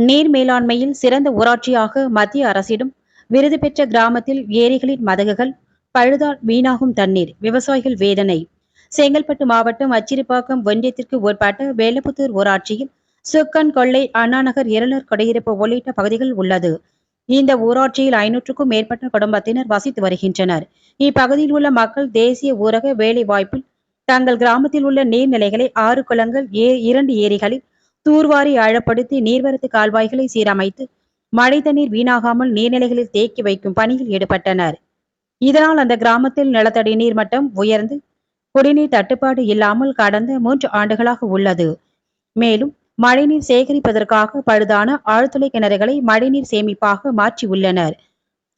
நீர் மேலாண்மையில் சிறந்த ஊராட்சியாக மத்திய அரசிடம் விருது பெற்ற கிராமத்தில் ஏரிகளின் மதகுகள் பழுதால் வீணாகும் தண்ணீர் விவசாயிகள் வேதனை. செங்கல்பட்டு மாவட்டம் அச்சிறுபாக்கம் ஒன்றியத்திற்கு உட்பட்ட வேலப்புத்தூர் ஊராட்சியில் சுக்கன் கொள்ளை அண்ணாநகர் இருளர் குடியிருப்பு உள்ளிட்ட பகுதிகள் உள்ளது. இந்த ஊராட்சியில் ஐநூற்றுக்கும் மேற்பட்ட குடும்பத்தினர் வசித்து வருகின்றனர். இப்பகுதியில் உள்ள மக்கள் தேசிய ஊரக வேலை வாய்ப்பில் தங்கள் கிராமத்தில் உள்ள நீர்நிலைகளை ஆறு குளங்கள் ஏ இரண்டு ஏரிகளில் தூர்வாரி ஆழப்படுத்தி நீர்வரத்து கால்வாய்களை சீரமைத்து மழை தண்ணீர் வீணாகாமல் நீர்நிலைகளில் தேக்கி வைக்கும் பணியில் ஈடுபட்டனர். இதனால் அந்த கிராமத்தில் நிலத்தடி நீர் மட்டம் உயர்ந்து குடிநீர் தட்டுப்பாடு இல்லாமல் கடந்த மூன்று ஆண்டுகளாக உள்ளது. மேலும் மழைநீர் சேகரிப்பதற்காக பழுதான ஆழ்துளை கிணறுகளை மழைநீர் சேமிப்பாக மாற்றியுள்ளனர்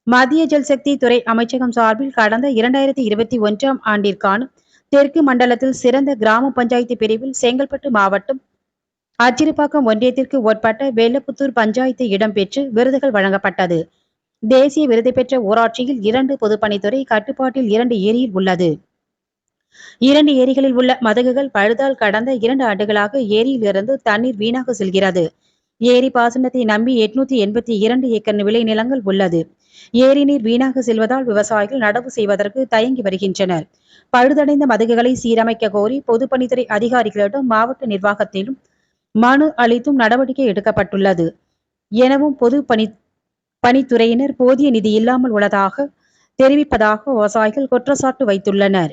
மத்திய ஜல்சக்தி துறை அமைச்சகம் சார்பில் கடந்த இரண்டாயிரத்தி இருபத்தி ஒன்றாம் ஆண்டிற்கான தெற்கு மண்டலத்தில் சிறந்த கிராம பஞ்சாயத்து பிரிவில் செங்கல்பட்டு மாவட்டம் அச்சிறுபாக்கம் ஒன்றியத்திற்கு உட்பட்ட வெள்ளப்புத்தூர் பஞ்சாயத்து இடம்பெற்று விருதுகள் வழங்கப்பட்டது. தேசிய விருது பெற்ற ஊராட்சியில் இரண்டு பொதுப்பணித்துறை கட்டுப்பாட்டில் இரண்டு ஏரியில் உள்ளது. இரண்டு ஏரிகளில் உள்ள மதகுகள் பழுதால் கடந்த இரண்டு ஆண்டுகளாக ஏரியில் இருந்து தண்ணீர் வீணாக செல்கிறது. ஏரி பாசனத்தை நம்பி எட்நூத்தி எண்பத்தி இரண்டு ஏக்கர் விளை நிலங்கள் உள்ளது. ஏரி நீர் வீணாக செல்வதால் விவசாயிகள் நடவு செய்வதற்கு தயங்கி வருகின்றனர். பழுதடைந்த மதகுகளை சீரமைக்க கோரி பொதுப்பணித்துறை அதிகாரிகளிடம் மாவட்ட நிர்வாகத்திலும் மனு அளித்தும் நடவடிக்கை எடுக்கப்பட்டுள்ளது. எனவும் பொது பணி பணித்துறையினர் போதிய நிதி இல்லாமல் உள்ளதாக தெரிவிப்பதாக விவசாயிகள் குற்றச்சாட்டு வைத்துள்ளனர்.